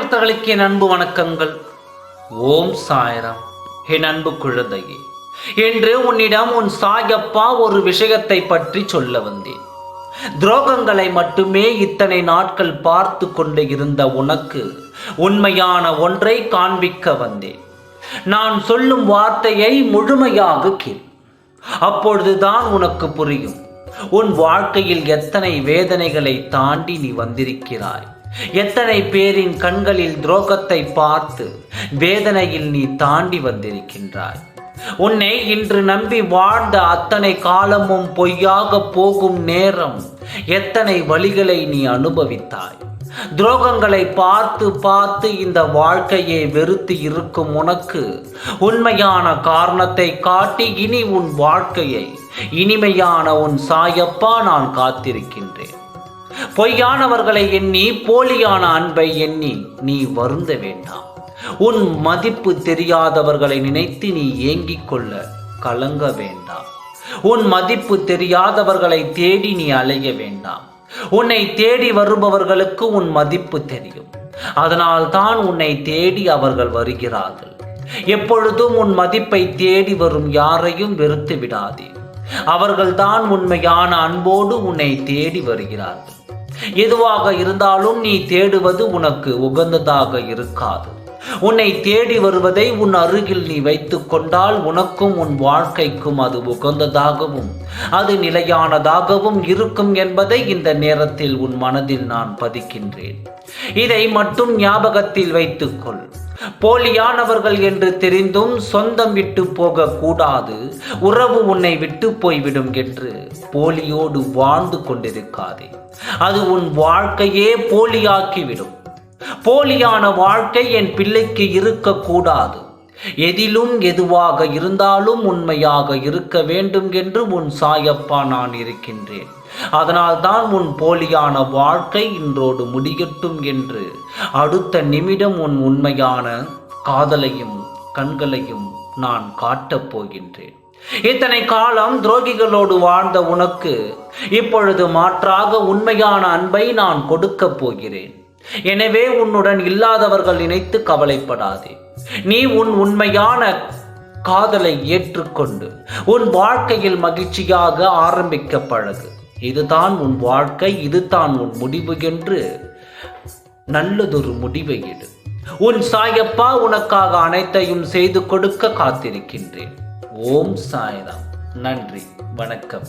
பக்தர்களுக்கு என் அன்பு வணக்கங்கள். ஓம் சாயராம். என் அன்பு குழந்தையே என்று உன்னிடம் உன் சாயப்பா ஒரு விஷயத்தை பற்றி சொல்ல வந்தேன். துரோகங்களை மட்டுமே இத்தனை நாட்கள் பார்த்து கொண்டு இருந்த உனக்கு உண்மையான ஒன்றை காண்பிக்க வந்தேன். நான் சொல்லும் வார்த்தையை முழுமையாக கேள். அப்பொழுதுதான் உனக்கு புரியும். உன் வாழ்க்கையில் எத்தனை வேதனைகளை தாண்டி நீ வந்திருக்கிறாய். எத்தனை பேரின் கண்களில் துரோகத்தை பார்த்து வேதனையில் நீ தாண்டி வந்திருக்கின்றாய்? உன்னை இன்று நம்பி வாழ்ந்த அத்தனை காலமும் பொய்யாக போகும் நேரம் எத்தனை வழிகளை நீ அனுபவித்தாய்? துரோகங்களை பார்த்து பார்த்து இந்த வாழ்க்கையை வெறுத்து இருக்கும் உனக்கு உண்மையான காரணத்தை காட்டி இனி உன் வாழ்க்கையை இனிமையான உன் சாயப்பா நான் காத்திருக்கின்றேன். பொய்யானவர்களை எண்ணி போலியான அன்பை எண்ணி நீ வருந்த வேண்டாம். உன் மதிப்பு தெரியாதவர்களை நினைத்து நீ ஏங்கிக் கொள்ள கலங்க வேண்டாம். உன் மதிப்பு தெரியாதவர்களை தேடி நீ அலைய வேண்டாம். உன்னை தேடி வருபவர்களுக்கு உன் மதிப்பு தெரியும். அதனால் தான் உன்னை தேடி அவர்கள் வருகிறார்கள். எப்பொழுதும் உன் மதிப்பை தேடி வரும் யாரையும் வெறுத்து விடாதே. அவர்கள்தான் உண்மையான அன்போடு உன்னை தேடி வருகிறார்கள். எதுவாக இருந்தாலும் நீ தேடுவது உனக்கு உகந்ததாக இருக்காது. உன்னை தேடி வருவதை உன் அருகில் நீ வைத்துக் கொண்டால் உனக்கும் உன் வாழ்க்கைக்கும் அது உகந்ததாகவும் அது நிலையானதாகவும் இருக்கும் என்பதை இந்த நேரத்தில் உன் மனதில் நான் பதிக்கின்றேன். இதை மட்டும் ஞாபகத்தில் வைத்துக்கொள். போலியானவர்கள் என்று தெரிந்தும் சொந்தம் விட்டு போகக்கூடாது. உறவு உன்னை விட்டு போய்விடும் என்று போலியோடு வாழ்ந்து கொண்டிருக்காதே. அது உன் வாழ்க்கையே போலியாக்கிவிடும். போலியான வாழ்க்கை என் பிள்ளைக்கு இருக்கக்கூடாது. எதிலும் எதுவாக இருந்தாலும் உண்மையாக இருக்க வேண்டும் என்று உன் சாயப்பா நான் இருக்கின்றேன். அதனால்தான் உன் போலியான வாழ்க்கை இன்றோடு முடியட்டும் என்று. அடுத்த நிமிடம் உன் உண்மையான காதலையும் கண்களையும் நான் காட்டப் போகின்றேன். இத்தனை காலம் துரோகிகளோடு வாழ்ந்த உனக்கு இப்பொழுது மாற்றாக உண்மையான அன்பை நான் கொடுக்கப் போகிறேன். எனவே உன்னுடன் இல்லாதவர்கள் நினைத்து கவலைப்படாதே. நீ உன் உண்மையான காதலை ஏற்றுக்கொண்டு உன் வாழ்க்கையில் மகிழ்ச்சியாக ஆரம்பிக்க பழகு. இதுதான் உன் வாழ்க்கை இதுதான் உன் முடிவு என்று நல்லதொரு முடிவை எடு. உன் சாயப்பா உனக்காக அனைத்தையும் செய்து கொடுக்க காத்திருக்கின்றேன். ஓம் சாய்ராம். நன்றி வணக்கம்.